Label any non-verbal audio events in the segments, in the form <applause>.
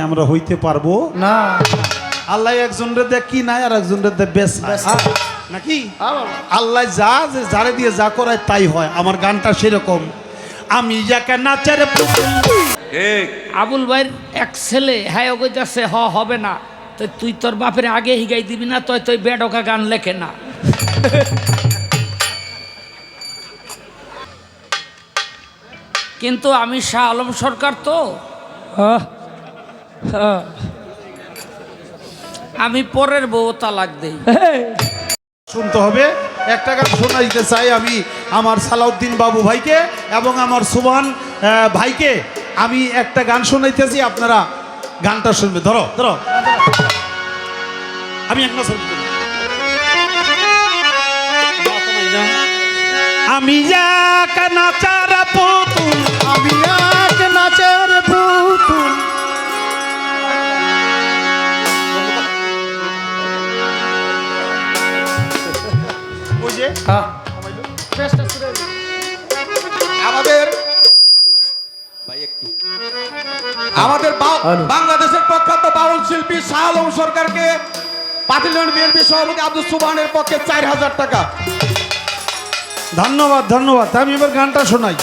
নাই আমরা হইতে পারব? না। আল্লাহ একজন রে দেখ কি নাই আর একজন রে দেখ বেশ হ্যাঁ। নাকি? হ্যাঁ আল্লাহ যা যে যারে দিয়ে যা করায় তাই হয়। আমার গানটা সেরকম। আমি যাকে নাচের পুতুল আবুল ভাইয়ের এক ছেলে হ্যাঁ ও কইতাছে হ হবে না। তো তুই তোর বাপের আগে হিগাই দিবি না তুই তুই বেডকা গান লেখে না। কিন্তু আমি শাহ আলম সরকার তো। আমি পরের বউ তালাক দেই। শুনতে হবে একটা গান শোনাইতে চাই আমি আমার সালাউদ্দিন বাবু ভাইকে এবং আমার সুবান ভাইকে। আমি একটা গান শোনাইতেছি আপনারা গানটা শুনবে। ধরো ধরো। আমি এক মাস আমি এক নাচার পুতুল আমি এক নাচের পুতুল। আমাদের আমাদের বাংলাদেশের প্রখ্যাত বাউল শিল্পী শাহ আলম সরকারকে পাতিলন বিএনপি সভাপতি আব্দুল সুবহানের পক্ষে চার হাজার টাকা। ধন্যবাদ ধন্যবাদ। আমি এবার গানটা শোনাই।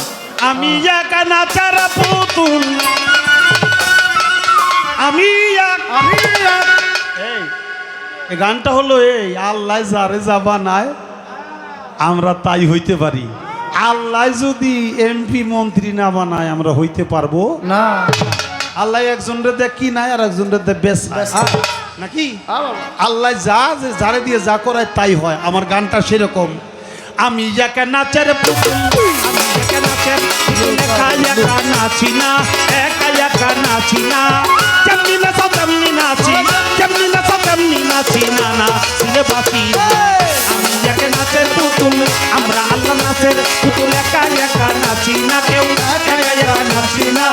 আমি এক নাচার পুতুল। আমি আমি এই এই গানটা হলো এই আল্লাহ যারে যাবা নাই আমরা তাই হইতে পারি। আল্লাহ যদি এমপি মন্ত্রী না বানায় আমরা হইতে পারব? না। আল্লাহ একজন রে দেখ কি নাই আর একজন রে দেখ বেশ। নাকি? আল্লাহ যা যে যারে দিয়ে যা করায় তাই হয়। আমার গানটা সেরকম। আমি একা নাচের একা একা নাচি না একা একা নাচি না। যেমনি নাচো তেমনি নাচি। যেমনি তেমনি নাচি নানা না ছিলে বাঁচি আমি যাকে নাচের পুতুল, আমরা আল্লাহ নাচের পুতুল একা একা নাচি না কেউ একা একা নাচি না।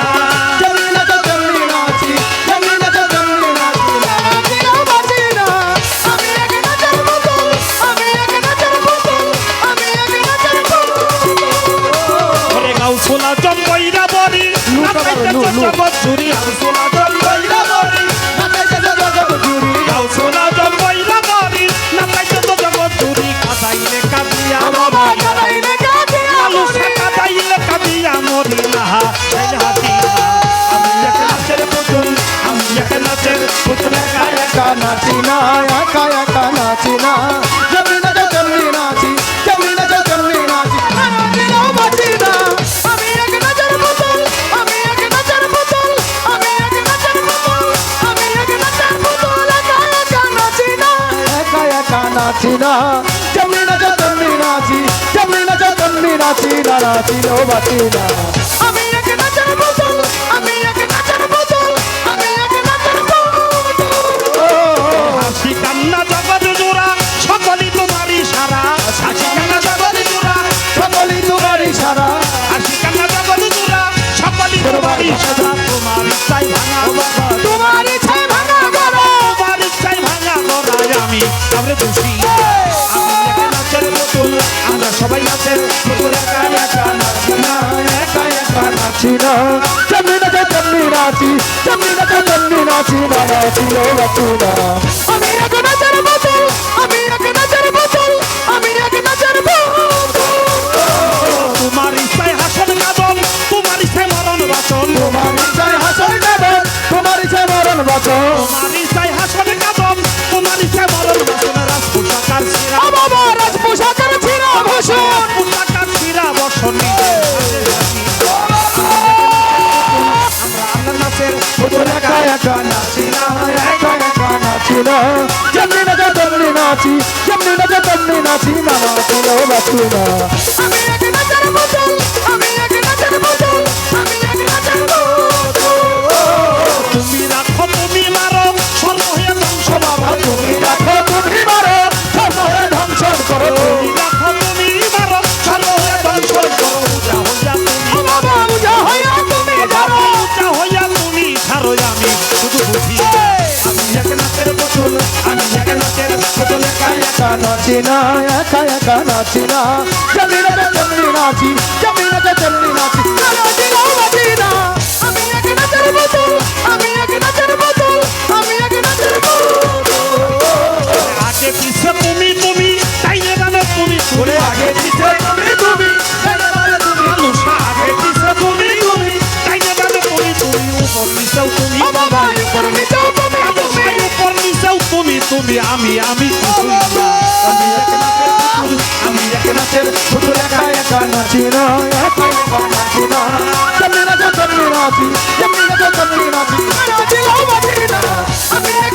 নাচি না, যেমনি নাচো তেমনি নাচি, যেমনি নাচো নাচি না, না। আমি এক নাচের পুতুল, নাচি না যেমনি নাচো তেমনি নাচি যেমনি নাচো তেমনি নাচি না নাচি যেমনি নাচো তেমনি নাচি না নাচিলেও নাচি না। আমি নাচি নাচের নাচি না একা একা নাচি না। চলি না চলি নাচি চলি না চলি নাচি। নাচি না নাচি না। আমি এক নাচের বোতল আমি এক নাচের বোতল আমি এক নাচের বোতল। আগে পিছে তুমি তুমি তাই না জানো তুমি ওরে আগে পিছে তুমি তুমি তাই না জানো তুমি। লুসা আগে পিছে তুমি তুমি তাই না জানো তুমি তুমি। উপর নিচেও তুমি বাবা। উপর নিচেও তুমি তুমি। উপর নিচেও তুমি তুমি আমি আমি নাচি নাচি নাচো ও আমি এক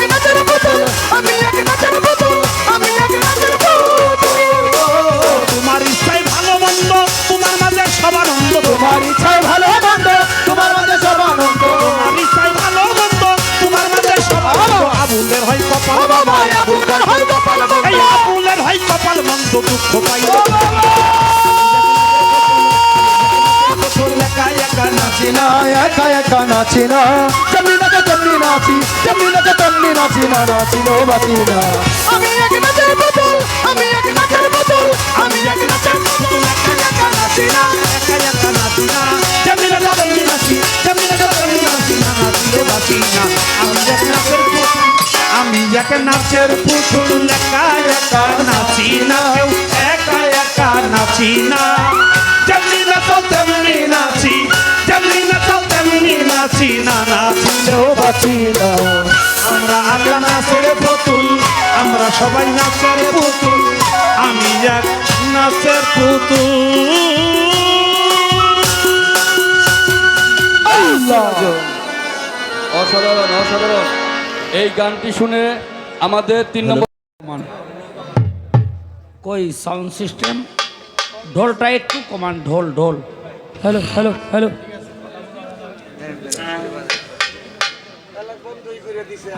পুতুল আমি এক পুতুল আমি এক পুতুল তোমার ইচ্ছাই ভালো মন্দ তোমার মাঝে সব আনন্দ। তোমার ইচ্ছায় ভালো মন্দ তোমার মাঝে সব আনন্দ। তোমার ইচ্ছাই ভালো মন্দ তোমার মাঝে সব আনন্দ। আবুলের হয় কপাল বাবা হয় এই আবুলের হয় কপাল মন্দ দুঃখ পাই না, একা একা নাচি না। তেমনি নাচো তেমনি নাচি তেমনি নাচো তেমনি নাচি না, নাচি নো বাঁচি না। আমি এক নাচের পুতুল আমি এক নাচের পুতুল আমি এক নাচের পুতুল একা একা নাচি না, একা একা নাচি না। তেমনি না, নাচো তেমনি নাচি না নাচিলেও বাঁচি না। আমরা আগে নাচের পুতুল আমরা সবাই নাচের পুতুল আমি এক নাচের পুতুল। অসাধারণ অসাধারণ এই গানটি শুনে আমাদের তিন নম্বর কই সাউন্ড সিস্টেম? ঢোলটা একটু কমান ঢোল ঢোল। Hello hello hello.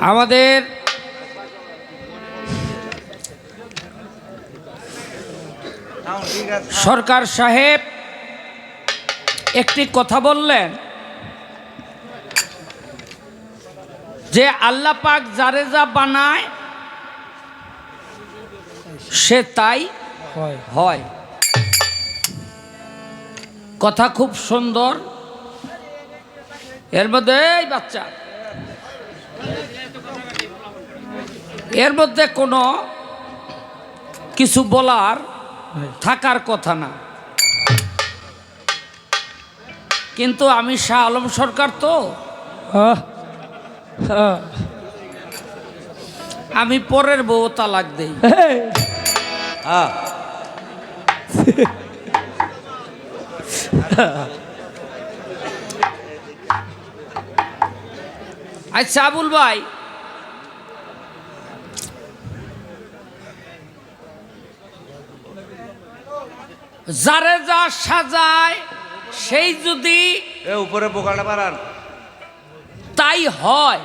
আমাদের সরকার সাহেব একটি কথা বললেন যে আল্লাহ পাক যারে যা বানায় সে তাই হয়। কথা খুব সুন্দর। এর মধ্যে এই বাচ্চা। এর মধ্যে কোনো কিছু বলার থাকার কথা না। কিন্তু আমি শাহ আলম সরকার তো। আমি পরের বউ তালাক দেই। <laughs> আচ্ছা আবুল ভাই। যারে যা সাজায় সেই যদি উপরে বোকাটা বাড়ান তাই হয়।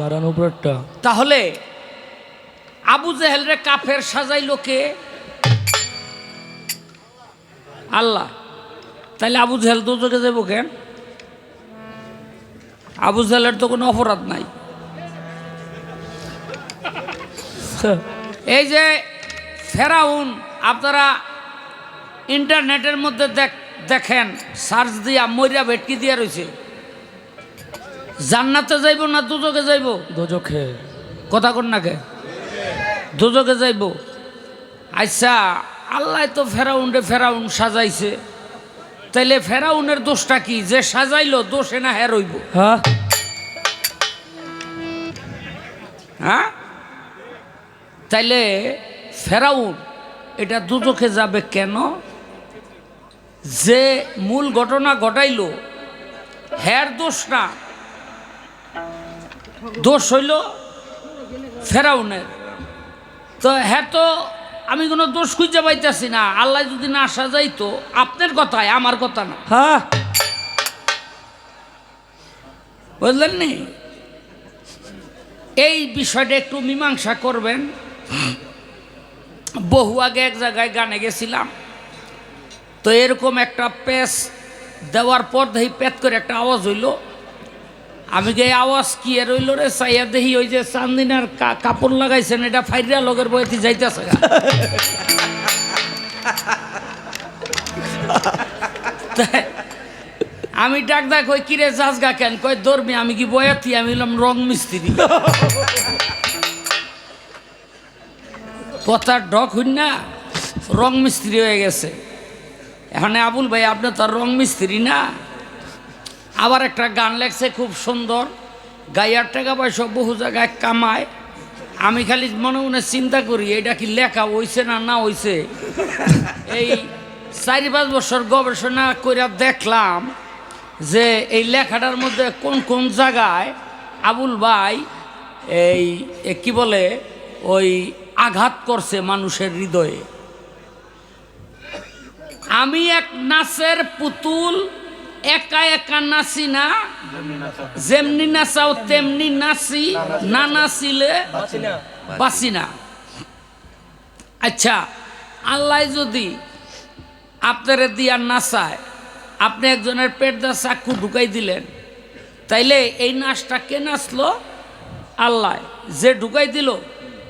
বাড়ান উপরটা তাহলে আবু জেহেল রে কাফের সাজাইলো লোকে আল্লাহ। তাহলে আবু জেহেল তো চোখে যাব কেন? আবু জেহেলের তো কোনো অপরাধ নাই। এই যে ফেরাউন আপনারা ইন্টারনেটের মধ্যে দেখ- দেখেন সার্চ দিয়া মরিয়া ভেটকি দিয়া রয়েছে জান্নাতে যাইব না দুজকে যাইব? দোজখে কথা কন নাকে দুজকে যাইব। আচ্ছা আল্লাহ তো ফেরাউন রে ফেরাউন সাজাইছে। তাইলে ফেরাউনের দোষটা কি? যে সাজাইলো দোষে না হ্যাঁ রইব হ্যাঁ। তাইলে ফেরাউন এটা দুজকে যাবে কেন? যে মূল ঘটনা ঘটাইলো হ্যার দোষ না। দোষ হইল ফেরাউনের। তো হ্যাঁ তো আমি কোনো দোষ খুঁজে পাইতেছি না। আল্লাহ যদি না সাজাইতো আপনার কথায় আমার কথা না। হ্যাঁ। বুঝলেন নি? এই বিষয়টা একটু মীমাংসা করবেন। বহু আগে এক জায়গায় গানে গেছিলাম। তো এরকম একটা পেস দেওয়ার পর দেখি পেট করে একটা আওয়াজ হইল। আমি যে আওয়াজ কি এর হইল রে চাইয়া দেখি ওই যে চান্দিনার কাপড় লাগাইছেন, এটা ফাইরিয়া লগের বইতে যাইতেছে। আমি ডাক ডাক কই কিরে যাস গা কেন? কই, ধরবি, আমি কি বয়াতি? আমি হলাম রং মিস্ত্রি। কথার ডক হইন না, রং মিস্ত্রি হয়ে গেছে। এখানে আবুল ভাই, আপনি তো রং মিস্ত্রি না। আবার একটা গান লেখছে খুব সুন্দর। গাইয়ার টাকা পয়সা বহু জায়গায় কামায়। আমি খালি মনে মনে চিন্তা করি, এটা কি লেখা হইছে না না হইছে? এই চারি পাঁচ বছর গবেষণা করে দেখলাম যে এই লেখাটার মধ্যে কোন কোন জায়গায় আবুল ভাই এই কি বলে, ওই আঘাত করছে মানুষের হৃদয়ে। আমি এক নাচের পুতুল একা একা নাচি না? যেমনি নাচাও, তেমনি নাচি। না নাচিলে বাঁচি না। আচ্ছা আল্লাহ যদি আপনারে দিয়া নাচায়, আপনি একজনের পেট দা চাক্ষু ঢুকাই দিলেন, তাইলে এই নাচটা কে নাচলো? আল্লাহ। যে ঢুকাই দিল,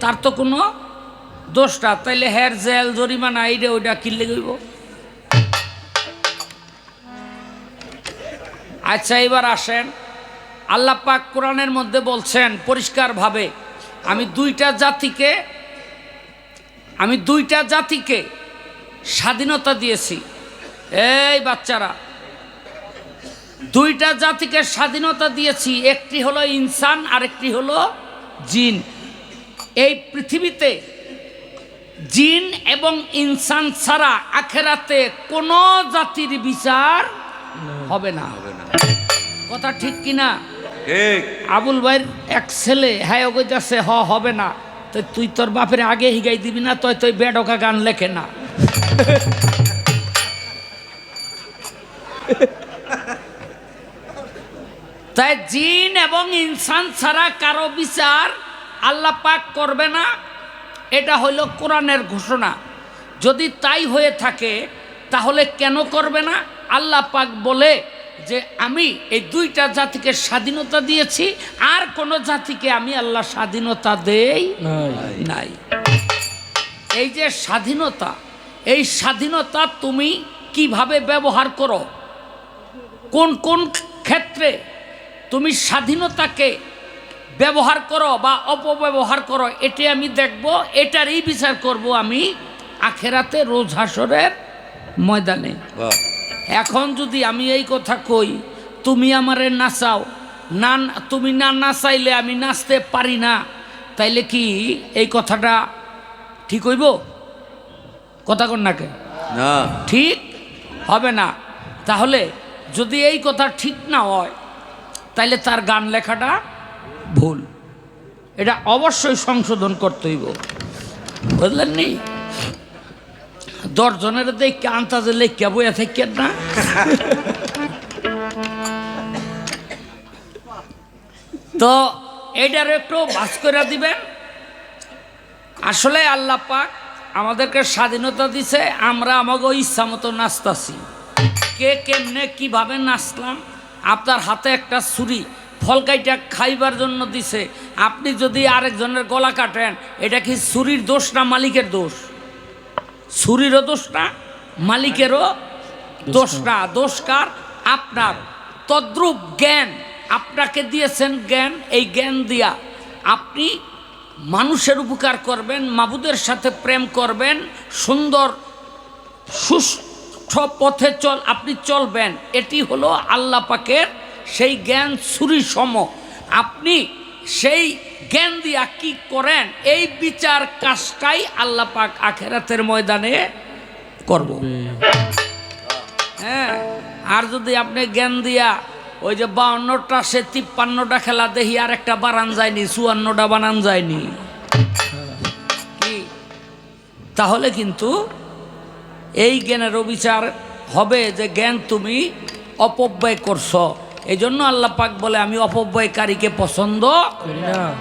তার তো কোনো দোষটা তাইলে হেয়ার জেল, জরিমানা এইটা ওইটা কিনলে গইব? আচ্ছা এবার আসেন। আল্লাহ পাক কোরআনের মধ্যে বলছেন পরিষ্কারভাবে, আমি দুইটা জাতিকে, আমি দুইটা জাতিকে স্বাধীনতা দিয়েছি। এই বাচ্চারা, দুইটা জাতিকে স্বাধীনতা দিয়েছি, একটি হলো ইনসান আর একটি হলো জিন। এই পৃথিবীতে জিন এবং ইনসান ছাড়া আখেরাতে কোনো জাতির বিচার হবে না। হবে না। কথা ঠিক কিনা? ঠিক। আবুল ভাইয়ের এক ছেলে হ্যাঁ ওকে যাচ্ছে হ হবে না। তো তুই তোর বাপের আগে হিগাই দিবি না তুই তুই বেডকা গান লেখে না। তাই জিন এবং ইনসান ছাড়া কারও বিচার আল্লাহ পাক করবে না। এটা হইল কোরআনের ঘোষণা। যদি তাই হয়ে থাকে তাহলে কেন করবে না? আল্লাহ পাক বলে যে আমি এই দুইটা জাতিকে স্বাধীনতা দিয়েছি আর কোন জাতিকে আমি আল্লাহ স্বাধীনতা দেই নাই। নাই। এই যে স্বাধীনতা এই স্বাধীনতা তুমি কীভাবে ব্যবহার করো? কোন কোন ক্ষেত্রে তুমি স্বাধীনতাকে ব্যবহার করো বা অপব্যবহার করো এটি আমি দেখব এটারই বিচার করব আমি আখেরাতে রোজ হাসরের ময়দানে। এখন যদি আমি এই কথা কই তুমি আমারে নাচাও না তুমি না নাচাইলে আমি নাচতে পারি না তাইলে কি এই কথাটা ঠিক হইব? কথা কন নাকে না। ঠিক হবে না। তাহলে যদি এই কথা ঠিক না হয় তাইলে তার গান লেখাটা ভুল। এটা অবশ্যই সংশোধন করতে হইব। বুঝলেন নি? দশজনের দেখে আন্তাজে লেখা বইয়া থাকেন না। তো এইটার একটু বাস করে দিবেন। আসলে আল্লাহ পাক আমাদেরকে স্বাধীনতা দিছে, আমরা আমাকে ইচ্ছা মতো নাচতাছি। কে কেমনে কীভাবে নাচলাম, আপনার হাতে একটা ছুরি ফলকাইটা খাইবার জন্য দিছে। আপনি যদি আরেকজনের গলা কাটেন, এটা কি ছুরির দোষ না মালিকের দোষ? ছুরিরও দোষ না মালিকেরও দোষ না দোষ কার আপনার। তদ্রূপ জ্ঞান আপনাকে দিয়েছেন জ্ঞান, এই জ্ঞান দিয়া আপনি মানুষের উপকার করবেন, মাবুদের সাথে প্রেম করবেন, সুন্দর সুস্থ পথে চল, আপনি চলবেন। এটি হলো আল্লাহ পাকের সেই জ্ঞান ছুরি সম আপনি সেই জ্ঞান দিয়া কি করেন? এই বিচার কাজটাই আল্লাহ পাক আখেরাতের ময়দানে করব। হ্যাঁ আর যদি আপনি জ্ঞান দিয়া ওই যে বাউন্নটা সে তিপ্পান্নটা খেলা দেখি, আর একটা বানান যায়নি, চুয়ান্নটা বানান যায়নি। কি? তাহলে কিন্তু এই জ্ঞানের বিচার হবে যে জ্ঞান তুমি অপব্যয় করছ। এই জন্য আল্লাহ পাক বলে, আমি অপব্যয়কারীকে পছন্দ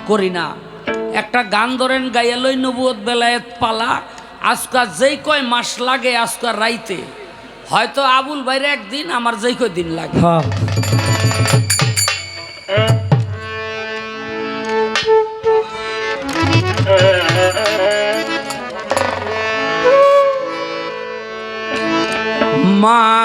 করি না। একটা গান ধরেন গাইয়ালই নবুয়ত বেলায়েত পালা। আজকাল যেই কয় মাস লাগে আজকাল রাইতে। হয়তো আবুল বাইরে একদিন, আমার যেই কয় দিন লাগে। হ্যাঁ। মা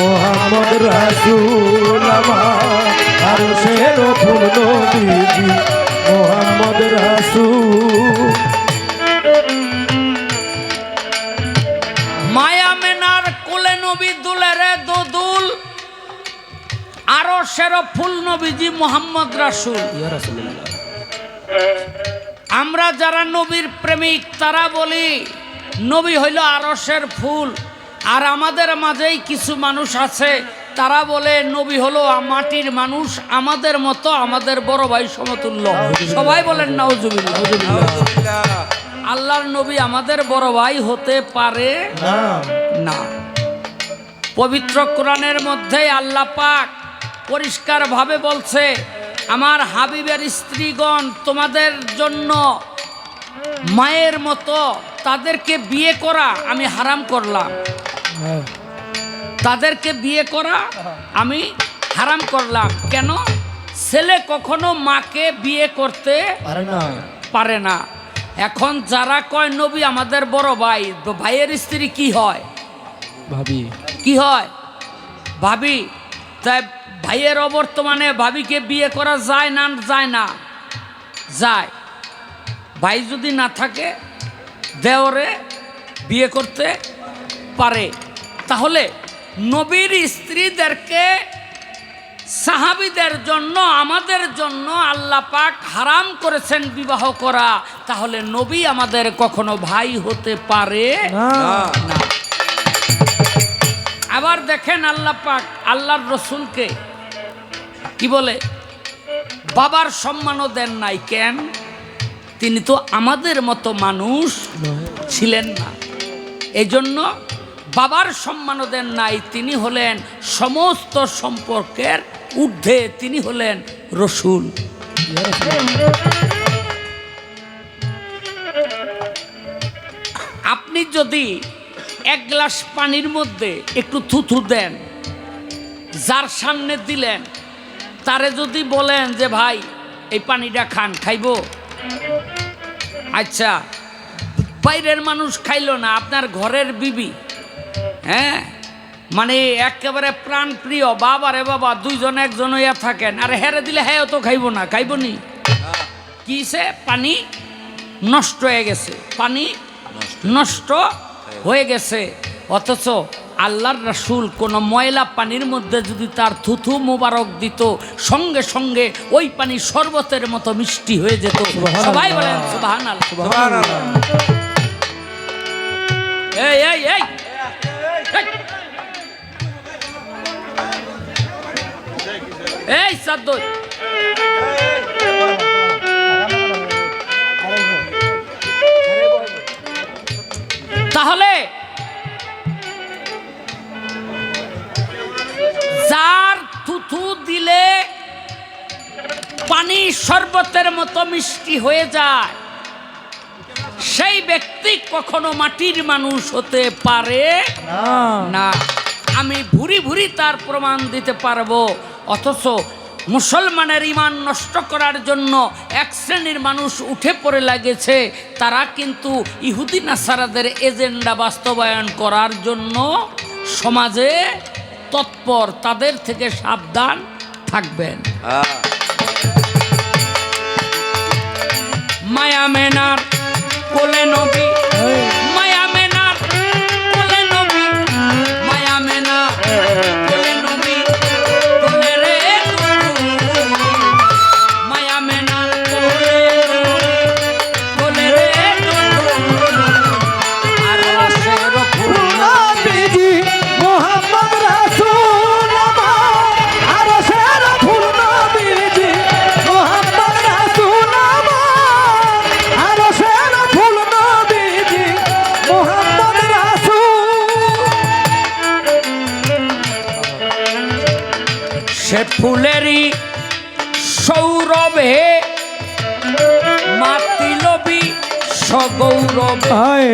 মোহাম্মদ রাসূল আমার আরও সেরো ফুল নবীজি। মোহাম্মদ রাসূল। মায়া মেনার কোলে নবী দুলেরে দোদুল আরও সেরো ফুল নবীজি মোহাম্মদ রাসুল। আমরা যারা নবীর প্রেমিক তারা বলি নবী হইল আরসের ফুল। আর আমাদের মাঝেই কিছু মানুষ আছে তারা বলে নবী হলো মাটির মানুষ আমাদের মতো আমাদের বড় ভাই সমতুল্য। সবাই বলেন নাউজুবিল্লাহ। আল্লাহর নবী আমাদের বড় ভাই হতে পারে না। পবিত্র কোরআনের মধ্যে আল্লাহ পাক পরিষ্কারভাবে বলছে আমার হাবিবের স্ত্রীগণ তোমাদের জন্য মায়ের মতো তাদেরকে বিয়ে করা আমি হারাম করলাম। তাদেরকে বিয়ে করা আমি হারাম করলাম। কেন? ছেলে কখনো মাকে বিয়ে করতে পারে না। এখন যারা কয় নবী আমাদের বড় ভাই তো ভাইয়ের স্ত্রী কি হয়? ভাবি। কি হয়? ভাবি তাই ভাইয়ের অবর্তমানে ভাবিকে বিয়ে করা যায় না যায় না? যায়। ভাই যদি না থাকে দেওরে বিয়ে করতে পারে। তাহলে নবীর স্ত্রীদেরকে সাহাবিদের জন্য আমাদের জন্য আল্লাহ পাক হারাম করেছেন বিবাহ করা। তাহলে নবী আমাদের কখনো ভাই হতে পারে না। আবার দেখেন আল্লাহ পাক আল্লাহর রসুলকে কি বলে? বাবার সম্মানও দেন নাই। কেন? তিনি তো আমাদের মতো মানুষ ছিলেন না। এজন্য বাবার সম্মানও দেন নাই, তিনি হলেন সমস্ত সম্পর্কের ঊর্ধ্বে, তিনি হলেন রসুল। আপনি যদি এক গ্লাস পানির মধ্যে একটু থুথু দেন, যার সামনে দিলেন, তারে যদি বলেন যে, ভাই, এই পানিটা খান, খাইবো? আচ্ছা বাইরের মানুষ খাইল না আপনার ঘরের বিবি। হ্যাঁ? মানে একেবারে প্রাণ প্রিয় বাবা রে বাবা দুইজন একজন হইয়া থাকেন। আর হেরে দিলে হ্যাঁ তো খাইবো না খাইবো নি? কিসে পানি নষ্ট হয়ে গেছে পানি নষ্ট হয়ে গেছে। অথচ আল্লাহর রাসূল কোনো ময়লা পানির মধ্যে যদি তার থুথু মোবারক দিত সঙ্গে সঙ্গে ওই পানি শরবতের মতো মিষ্টি হয়ে যেত। সবাই বলেন সুবাহান এই এই এই। এই। এই তাহলে যার থুথু দিলে পানি শরবতের মতো মিষ্টি হয়ে যায়। সেই ব্যক্তি কখনো মাটির মানুষ হতে পারে না। আমি ভুরি ভুরি তার প্রমাণ দিতে পারব। অথচ মুসলমানের ইমান নষ্ট করার জন্য এক শ্রেণির মানুষ উঠে পড়ে লাগেছে। তারা কিন্তু ইহুদি নাসারাদের এজেন্ডা বাস্তবায়ন করার জন্য সমাজে তৎপর তাদের থেকে সাবধান থাকবেন। মায়া মেনার কোলে নবী। সগৌরব।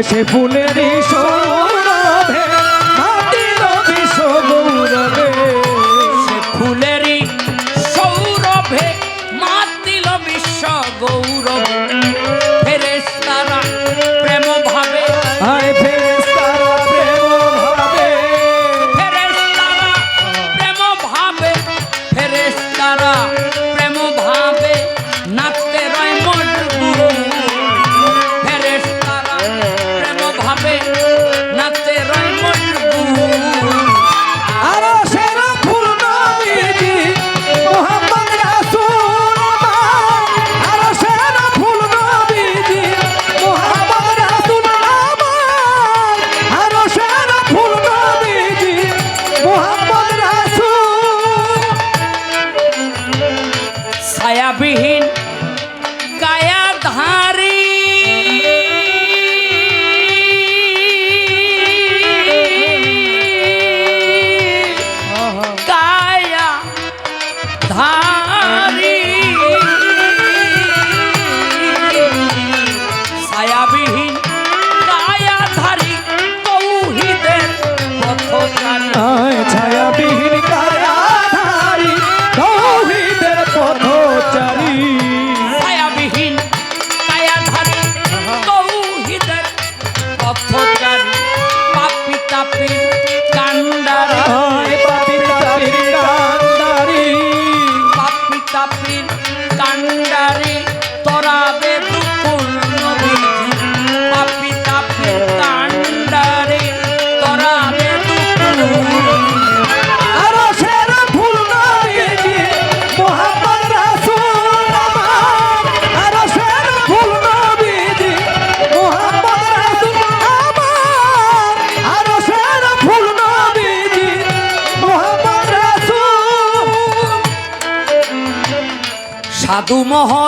সে ফুলের সৌরভে মাটির সগৌরবে সে ফুলের সৌরভে মাতিল বিশ্ব গৌরব ফেরেস্তারা প্রেম ভাবে আয় ফেরেস্তারা সাধু মহল